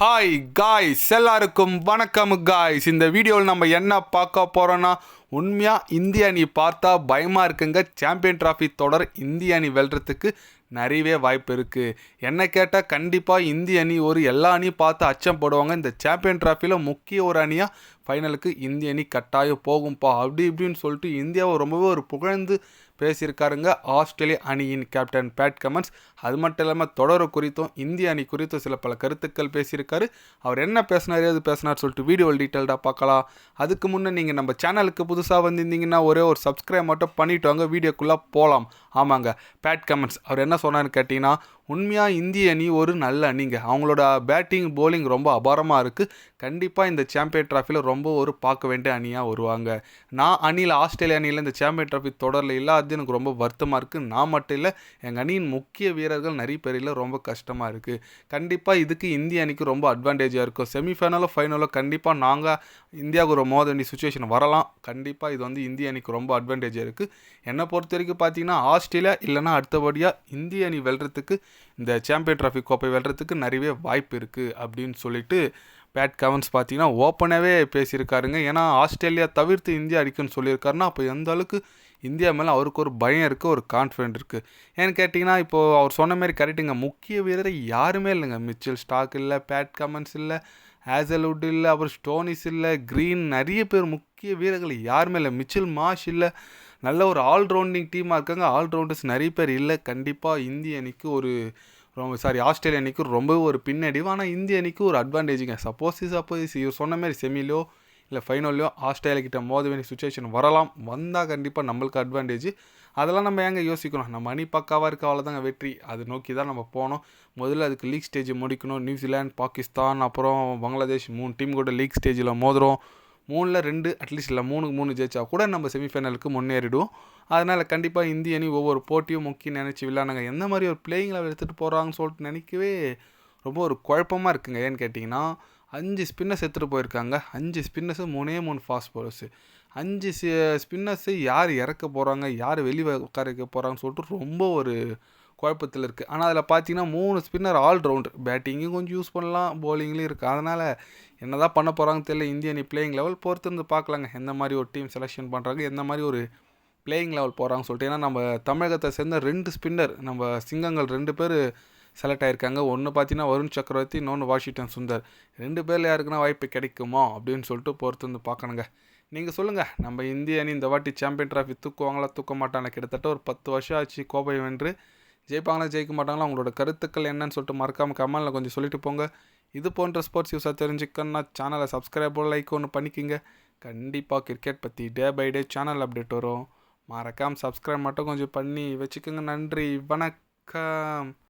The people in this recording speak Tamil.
ஹாய் காய்ஸ் எல்லாருக்கும் வணக்கம் காய்ஸ் இந்த வீடியோவில் நம்ம என்ன பார்க்க போகிறோன்னா உண்மையாக இந்திய அணி பார்த்தா பயமாக இருக்குங்க. சாம்பியன் டிராஃபி தொடர் இந்திய அணி வெல்றதுக்கு நிறையவே வாய்ப்பு இருக்குது என்ன கேட்டால் கண்டிப்பாக இந்திய அணி ஒரு எல்லா அணியும் பார்த்து அச்சம் போடுவாங்க. இந்த சாம்பியன் ட்ராஃபியில் முக்கிய ஒரு அணியாக ஃபைனலுக்கு இந்திய அணி கட்டாயம் போகும்பா. அப்படி இப்படின்னு சொல்லிட்டு இந்தியாவை ரொம்பவே ஒரு புகழ்ந்து பேசியிருக்காருங்க ஆஸ்திரேலிய அணியின் கேப்டன் பேட் கமன்ஸ் அது மட்டும் இல்லாமல் தொடர குறித்தும் இந்திய அணி குறித்தும் சில பல கருத்துக்கள் பேசியிருக்காரு. அவர் என்ன பேசினார் எது பேசினார் சொல்லிட்டு வீடியோவில் டீட்டெயில்டாக பார்க்கலாம். அதுக்கு முன்னே நீங்கள் நம்ம சேனலுக்கு புதுசாக வந்திருந்தீங்கன்னா ஒரே ஒரு சப்ஸ்கிரைப் மட்டும் பண்ணிவிட்டு வாங்க. வீடியோக்குள்ளே போகலாம் ஆமாங்க பேட் கமன்ஸ் அவர் என்ன சொன்னார்னு கேட்டிங்கன்னா உண்மையாக இந்திய அணி ஒரு நல்ல அணிங்க. அவங்களோட பேட்டிங் போலிங் ரொம்ப அபாரமாக இருக்குது கண்டிப்பாக இந்த சாம்பியன் ட்ராஃபியில் ரொம்ப ஒரு பார்க்க வேண்டிய அணியாக வருவாங்க. நான் அணியில் ஆஸ்திரேலிய அணியில் இந்த சாம்பியன் ட்ராஃபி தொடரில் இல்லாதது எனக்கு ரொம்ப வருத்தமாக இருக்குது நான் மட்டும் இல்லை எங்கள் அணியின் முக்கிய வீரர்கள் நிறைய பேரில் ரொம்ப கஷ்டமாக இருக்குது கண்டிப்பாக இதுக்கு இந்திய அணிக்கு ரொம்ப அட்வான்டேஜாக இருக்கும். செமிஃபைனலோ ஃபைனலோ கண்டிப்பாக நாங்கள் இந்தியாவுக்கு ஒரு மோத வேண்டிய சுச்சுவேஷன் வரலாம். கண்டிப்பாக இது வந்து இந்திய அணிக்கு ரொம்ப அட்வான்டேஜாக இருக்குது என்னை பொறுத்த வரைக்கும் பார்த்தீங்கன்னா ஆஸ்திரேலியா இல்லைன்னா அடுத்தபடியாக இந்த இந்திய அணி வெல்றதுக்கு இந்த சாம்பியன் ட்ராஃபி கோப்பை வெல்றதுக்கு நிறையவே வாய்ப்பு இருக்குது அப்படின்னு சொல்லிட்டு பேட் கவன்ஸ் பார்த்தீங்கன்னா ஓப்பனாகவே பேசியிருக்காருங்க. ஏன்னா ஆஸ்திரேலியா தவிர்த்து இந்தியா அடிக்குன்னு சொல்லியிருக்காருன்னா அப்போ எந்த அளவுக்கு இந்தியா மேலே அவருக்கு ஒரு பயம் இருக்குது ஒரு கான்ஃபிடென்ட் இருக்குது ஏன்னு கேட்டிங்கன்னா இப்போது அவர் சொன்ன மாதிரி கரெக்டுங்க முக்கிய வீரரை யாருமே இல்லைங்க. மிச்சல் ஸ்டாக் இல்லை பேட் கமன்ஸ் இல்லை ஹேசல்வுட் இல்லை அப்புறம் ஸ்டோனிஸ் இல்லை க்ரீன் நிறைய பேர் முக்கிய வீரர்கள் யாருமே இல்லை. மிச்சில் மாஷ் இல்லை. நல்ல ஒரு ஆல்ரவுண்டிங் டீமாக இருக்காங்க. ஆல்ரவுண்டர்ஸ் நிறைய பேர் இல்லை. கண்டிப்பாக இந்திய அணிக்கு ஒரு ரொம்ப சாரி ஆஸ்திரேலிய அணிக்கு ரொம்ப ஒரு பின்னடைவு. ஆனால் இந்திய அணிக்கு ஒரு அட்வான்டேஜுங்க சப்போஸ் சப்போஸ் இவர் சொன்ன மாதிரி செமிலோ இல்லை ஃபைனல்லையோ ஆஸ்திரேலியா மோத வேண்டிய சுச்சுவேஷன் வரலாம். வந்தால் கண்டிப்பாக நம்மளுக்கு அட்வான்டேஜ் அதெல்லாம் நம்ம ஏங்க யோசிக்கணும்? நம்ம அணி பக்காவாக இருக்க அவ்வளோதாங்க வெற்றி. அது நோக்கி தான் நம்ம போனோம் முதல்ல அதுக்கு லீக் ஸ்டேஜ் முடிக்கணும். நியூசிலாந்து பாகிஸ்தான் அப்புறம் பங்களாதேஷ் மூணு டீம் கூட லீக் ஸ்டேஜில் மோதுறோம். மூணில் ரெண்டு அட்லீஸ்ட் இல்லை மூணுக்கு மூணு ஜெயிச்சா கூட நம்ம செமிஃபைனலுக்கு முன்னேறிடுவோம். அதனால் கண்டிப்பாக இந்திய அணி ஒவ்வொரு போட்டியும் முக்கியம் நினச்சி விளையாடுங்க எந்த மாதிரி ஒரு பிளேயிங் லெவல் எடுத்துகிட்டு போகிறாங்கன்னு சொல்லிட்டு நினைக்கவே ரொம்ப ஒரு குழப்பமாக இருக்குங்க. ஏன்னு கேட்டிங்கன்னா அஞ்சு ஸ்பின்னர்ஸ் எடுத்துகிட்டு போயிருக்காங்க. அஞ்சு ஸ்பின்னர்ஸு மூணே மூணு ஃபாஸ்ட் பவுலர்ஸு அஞ்சு ஸ்பின்னர்ஸு யார் இறக்க போகிறாங்க யார் வெளியே உட்கார வைக்க போகிறாங்கன்னு சொல்லிட்டு ரொம்ப ஒரு குழப்பத்தில் இருக்குது ஆனால் அதில் பார்த்தீங்கன்னா மூணு ஸ்பின்னர் ஆல் ரவுண்டர் பேட்டிங்கும் கொஞ்சம் யூஸ் பண்ணலாம் போலிங்லேயும் இருக்குது அதனால் என்ன தான் பண்ண போகிறாங்கன்னு தெரியல. இந்திய அணி பிளேயிங் லெவல் பொறுத்து இருந்து பார்க்கலாங்க எந்த மாதிரி ஒரு டீம் செலெக்ஷன் பண்ணுறாங்க எந்த மாதிரி ஒரு பிளேயிங் லெவல் போகிறாங்கன்னு சொல்லிட்டு. ஏன்னா நம்ம தமிழகத்தை சேர்ந்த ரெண்டு ஸ்பின்னர் நம்ம சிங்கங்கள் ரெண்டு பேர் செலக்ட் ஆகியிருக்காங்க ஒன்று பார்த்தீங்கன்னா வருண் சக்கரவர்த்தி இன்னொன்று வாஷிங்டன் சுந்தர். ரெண்டு பேரில் யாருக்குன்னா வாய்ப்பு கிடைக்குமோ? அப்படின்னு சொல்லிட்டு பொறுத்து வந்து பார்க்கணுங்க. நீங்கள் சொல்லுங்கள் நம்ம இந்திய அணி இந்த வாட்டி சாம்பியன் ட்ராஃபி தூக்குவாங்களா தூக்க மாட்டாங்களா? கிட்டத்தட்ட ஒரு பத்து வருஷம் ஆச்சு கோப்பை வென்று. ஜெயிப்பாங்களா ஜெயிக்க மாட்டாங்களா? உங்களோட கருத்துக்கள் என்னன்னு சொல்லிட்டு மறக்காமல் கமெண்டில் கொஞ்சம் சொல்லிட்டு போங்க. இது போன்ற ஸ்போர்ட்ஸ் யூஸாக தெரிஞ்சுக்கணும்னா சேனலை சப்ஸ்கிரைப் லைக் ஒன்று பண்ணிக்கிங்க. கண்டிப்பாக கிரிக்கெட் பற்றி day by day channel update வரும். மறக்காமல் சப்ஸ்கிரைப் மட்டும் கொஞ்சம் பண்ணி வச்சுக்கோங்க. நன்றி. வணக்கம்.